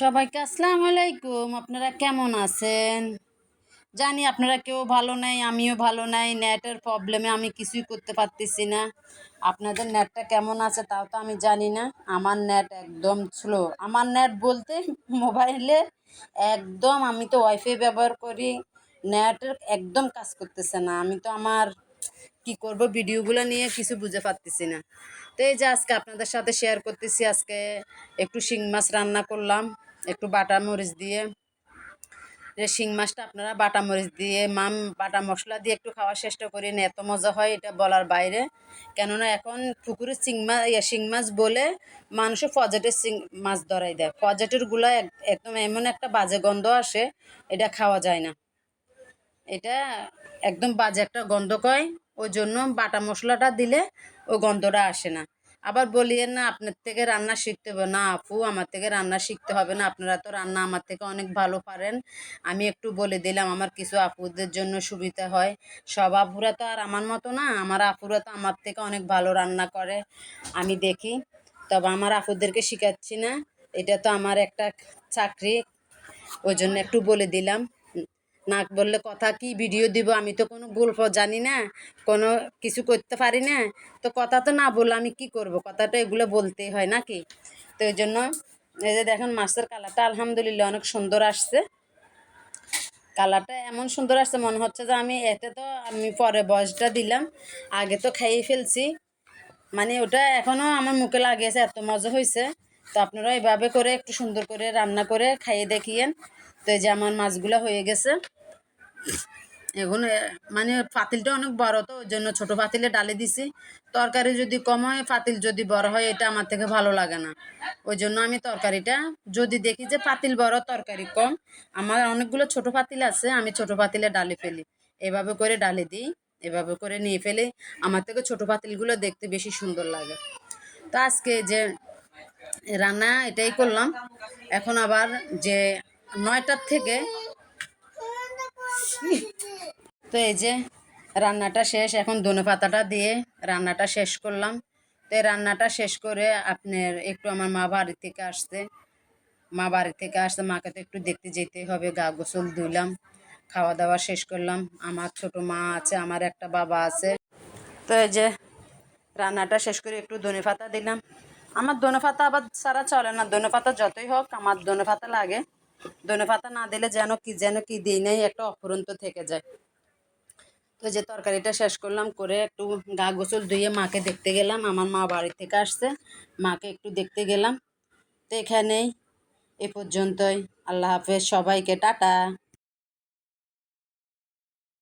সবাইকে আসসালামু আলাইকুম। আপনারা কেমন আছেন? জানি আপনারা কেউ ভালো নাই, আমিও ভালো নাই, নেটের প্রবলেমে আমি কিছুই করতে পারতেছি না। আপনাদের নেটটা কেমন আছে তাও তো আমি জানি না। আমার নেট একদম স্লো। আমার নেট বলতে মোবাইলে একদম আমি তো ওয়াইফাই ব্যবহার করি নেটের একদম কাজ করতেছে না। আমি তো আমার কি করব, ভিডিওগুলো নিয়ে কিছু বুঝে পারতেছি না। তো এই যে আজকে আপনাদের সাথে শেয়ার করতেছি, আজকে একটু শিং মাছ রান্না করলাম। একটু বাটা মরিচ দিয়ে, যে শিং মাছটা আপনারা বাটা মরিচ দিয়ে, মাম বাটা মশলা দিয়ে একটু খাওয়ার চেষ্টা করেন এত মজা হয় এটা বলার বাইরে। কেননা এখন পুকুরের শিং মাছ ইয়া শিং মাছ বলে মানুষে ফজেটের শিং মাছ ধরাই দেয়। ফজেটেরগুলা এক- একদম এমন একটা বাজে গন্ধ আসে, এটা খাওয়া যায় না। এটা একদম বাজে একটা গন্ধ কয়, ওই জন্য বাটা মশলাটা দিলে ওই গন্ধটা আসে না। আবার বলিয়েন না, আপনার থেকে রান্না শিখতে হবে। না আপু, আমার থেকে রান্না শিখতে হবে না। আপনারা তো রান্না আমার থেকে অনেক ভালো পারেন। আমি একটু বলে দিলাম, আমার কিছু আপুদের জন্য সুবিধা হয়। সব আপুরা তো আর আমার মতো না, আমার আপুরা তো আমার থেকে অনেক ভালো রান্না করে। আমি দেখি, তবে আমার আপুদেরকে শেখাচ্ছি না। এটা তো আমার একটা চাকরি। ওই জন্য একটু বলে দিলাম। না বললে কথা কি? ভিডিও দিব, আমি তো কোনো গল্প জানি না, কোনো কিছু করতে পারি না। তো কথা তো না বললে আমি কি করব? কথাটা এগুলো বলতেই হয় নাকি? তো এই জন্য এই যে দেখেন মাছের কালারটা আলহামদুলিল্লাহ অনেক সুন্দর আসছে। কালারটা এমন সুন্দর আসছে, মনে হচ্ছে যে আমি এতে তো আমি পরে বয়সটা দিলাম, আগে তো খাইয়ে ফেলছি। মানে ওটা এখনও আমার মুখে লাগিয়েছে, এত মজা হয়েছে। তো আপনারা এভাবে করে একটু সুন্দর করে রান্না করে খাইয়ে দেখিয়েন। তো এই যে আমার মাছগুলো হয়ে গেছে। এখন মানে পাতিলটা অনেক বড় তো, ওই জন্য ছোট পাতিলে ডালে দিছি। তরকারি যদি কম হয়, পাতিল যদি বড় হয়, এটা আমার থেকে ভালো লাগে না। ওই জন্য আমি তরকারিটা, যদি দেখি যে পাতিল বড়, তরকারি কম, আমার অনেকগুলো ছোট পাতিল আছে, আমি ছোট পাতিলে ডালে ফেলি। এভাবে করে ডালে দিই, এভাবে করে নিয়ে ফেলি। আমার থেকে ছোট পাতিলগুলো দেখতে বেশি সুন্দর লাগে। তো আজকে যে রান্না এটাই করলাম। এখন আবার যে নয়টার থেকে তো এই যে রান্নাটা শেষ, এখন ধনে পাতাটা দিয়ে রান্নাটা শেষ করলাম। তো এই রান্নাটা শেষ করে আপনার একটু আমার মা বাড়ি থেকে আসতে মা বাড়ি থেকে আসতে মাকে তো একটু দেখতে যেতে হবে, গা গোসল ধুলাম খাওয়া দাওয়া শেষ করলাম। আমার ছোট মা আছে, আমার একটা বাবা আছে। তো এই যে রান্নাটা শেষ করে একটু ধনে পাতা দিলাম। আমার ধনে পাতা আবার সারা চলে না, ধনে পাতা যতই হোক আমার ধনে পাতা লাগে। ধনে পাতা না দিলে যেন কি যেন কি দিই নেই, একটা অফুরন্ত থেকে যায়। তো যে তরকারিটা শেষ করলাম, করে একটু গা গোসল ধুয়ে মাকে দেখতে গেলাম। আমার মা বাড়ি থেকে আসছে, মাকে একটু দেখতে গেলাম। তো এখানেই এ পর্যন্তই। আল্লাহ হাফেজ, সবাইকে টাটা।